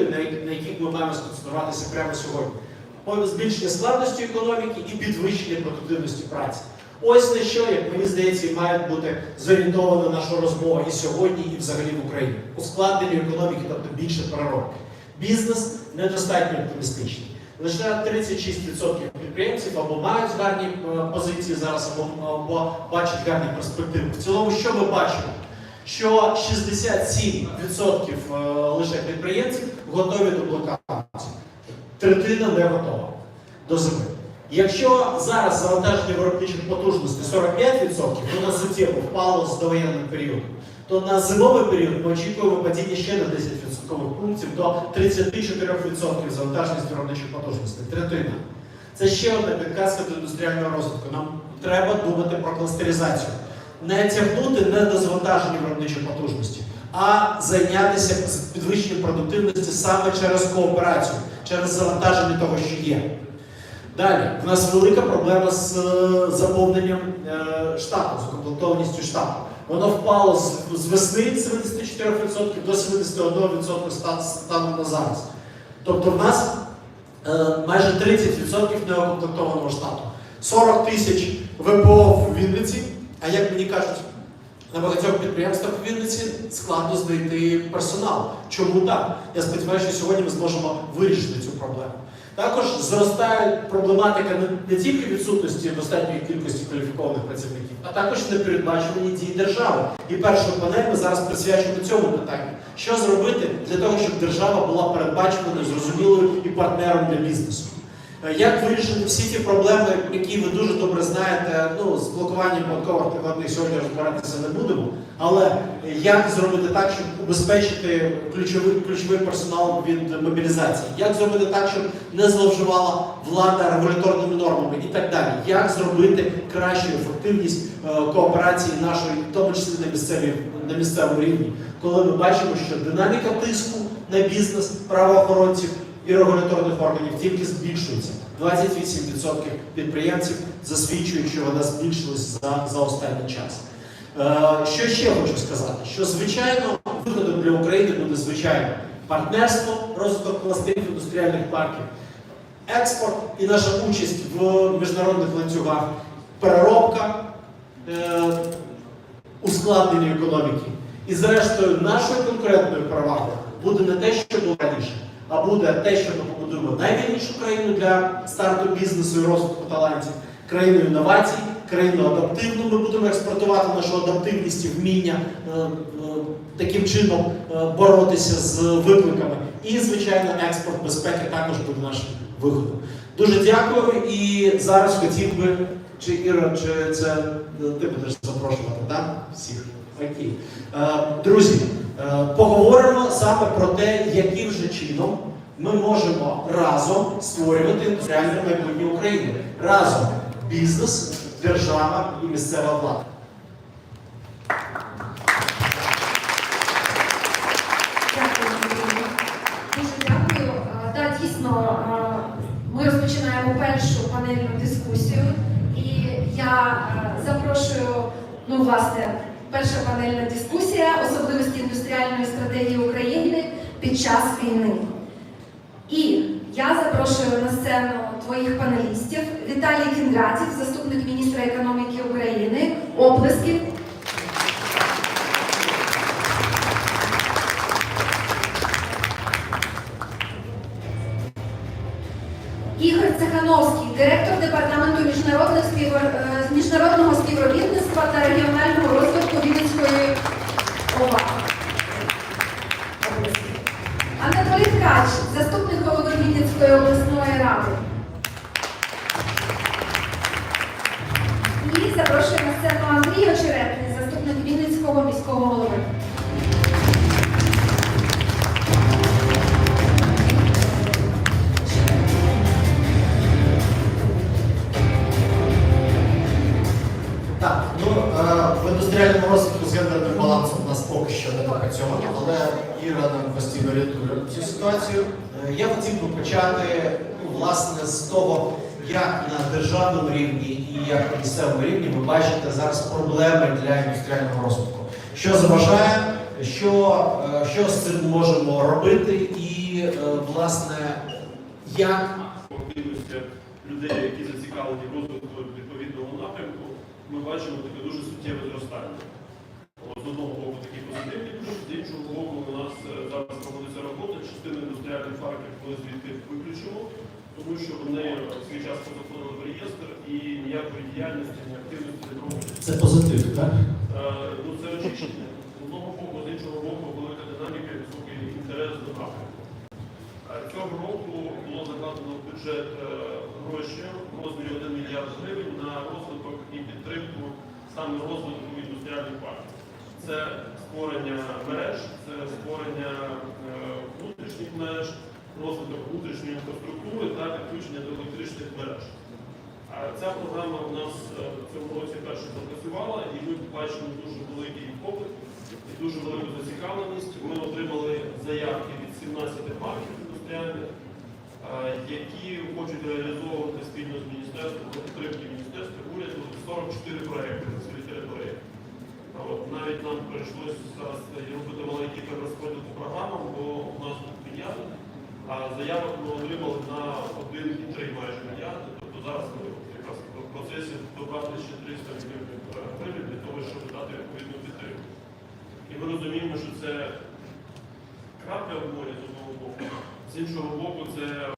на яких ми маємо сконцентруватися прямо сьогодні. Збільшення складності економіки і підвищення продуктивності праці. Ось на що, як мені здається, має бути зорієнтована наша розмова і сьогодні, і взагалі в Україні. Ускладнення економіки, тобто більше переробки. Бізнес недостатньо оптимістичний. Лише 36% підприємців або мають гарні е, позиції зараз, або, або бачать гарні перспективи. В цілому, що ми бачимо? Що 67% е, лише підприємців готові до блокаду. Третина не готова до зими. Якщо зараз завантаження виробничих потужностей 45%, воно суттєво впало з довоєнним періодом, то на зимовий період ми очікуємо падіння ще на 10% пунктів до 34% завантаженість виробничих потужностей. Третина. Це ще одна підказка до індустріального розвитку. Нам треба думати про кластеризацію. Не тягнути не до завантаження виробничих потужностей, а зайнятися підвищенням продуктивності саме через кооперацію, через завантаження того, що є. Далі, в нас велика проблема з е, заповненням е, штату, з укомплектованістю штату. Воно впало з, весни 74% до 71% ста- станом на зараз. Тобто в нас е, майже 30% неукомплектованого штату. 40 тисяч ВПО в Вінниці, а як мені кажуть, на багатьох підприємствах Вінниці складно знайти персонал. Чому так? Я сподіваюся, що сьогодні ми зможемо вирішити цю проблему. Також зростає проблематика не, не тільки відсутності достатньої кількості кваліфікованих працівників, а також непередбачувані дії держави. І першу панель ми зараз присвячуємо цьому питанню. Що зробити для того, щоб держава була передбачуваною, зрозумілою і партнером для бізнесу? Е, Як вирішити всі ті проблеми, які ви дуже добре знаєте, ну з блокуванням податкових накладних сьогодні розбиратися не будемо. Але як зробити так, щоб убезпечити ключовий ключовий персонал від мобілізації? Як зробити так, щоб не зловживала влада регуляторними нормами і так далі? Як зробити кращу ефективність е, кооперації нашої, в тому числі на місцевій на місцевому рівні, коли ми бачимо, що динаміка тиску на бізнес правоохоронців і регуляторних органів тільки збільшується. 28% підприємців засвідчують, що вона збільшилась за, за останній час. Е, що ще хочу сказати? Що звичайно виходом для України буде звичайно партнерство, розвиток кластерів індустріальних парків, експорт і наша участь в міжнародних ланцюгах, переробка, е, ускладнення економіки. І зрештою, нашою конкурентною перевагою буде не те, що було раніше, а буде те, що ми побудуємо найвільнішу країну для старту бізнесу і розвитку талантів, країну інновацій, країну адаптивну. Ми будемо експортувати нашу адаптивність і вміння е, е, таким чином е, боротися з викликами. І, звичайно, експорт безпеки також буде нашим виходом. Дуже дякую і зараз хотів би, чи Іра, чи це ти будеш запрошувати, так? Всіх. Окей. Друзі, поговоримо саме про те, яким же чином ми можемо разом створювати індустріальне майбутнє України. Разом бізнес, держава і місцева влада. Ми розпочинаємо першу панельну дискусію, і я запрошую, ну, власне, перша панельна дискусія особливості індустріальної стратегії України під час війни. Я запрошую на сцену твоїх панелістів Віталій Кінгратів, заступник міністра економіки України, оплесків. Ігор Цехановський, директор департаменту міжнародних спів... е, міжнародного співробітництва та регіонального розвитку Вінницької ОВА. Анатолій Ткач, заступник Вінницької обласної ради. Іра нам постійно рятує цю ситуацію. Е, Я хотів би почати ну, власне з того, як на державному рівні і як на місцевому рівні ви бачите зараз проблеми для індустріального розвитку. Що заважає, що, е, що з цим можемо робити, і е, власне, як активності людей, які зацікавлені розвитку відповідного напрямку, ми бачимо таке дуже суттєве зростання. От, з одного боку такі позитивні плюс, з іншого боку, у нас е, зараз проводиться робота, частину індустріальних парків ми звідти виключимо, тому що вони в свій час позаходили в реєстр і ніякої діяльності, ні активності не проводять. це позитив, так? Е, Ну, це очікування. З одного боку, з іншого боку, велика динаміка і високий інтерес до напрямку. Е, Цього року було закладено в бюджет е, гроші в розмірі 1 мільярд гривень на розвиток і підтримку саме розвитку індустріальних парків. Це створення мереж, це створення внутрішніх мереж, розвиток внутрішньої інфраструктури та підключення до електричних мереж. Ця програма у нас е, в цьому році перше запрацювала, і ми бачимо дуже великий попит і дуже велику зацікавленість. Ми отримали заявки від 17 парків індустріальних, е, які хочуть реалізовувати спільно з міністерством підтримки міністерства уряду 44 проекти на своїй території. От навіть нам прийшлося зараз робити маленький перерозподіл по програмам, бо у нас тут мільярд, а заявок ми отримали на 1,3 майже мільярди. Тобто зараз ми якраз в процесі добрати ще 300 мільйонів гривень для того, щоб дати відповідну підтримку. І ми розуміємо, що це крапля в морі з одного боку, з іншого боку, це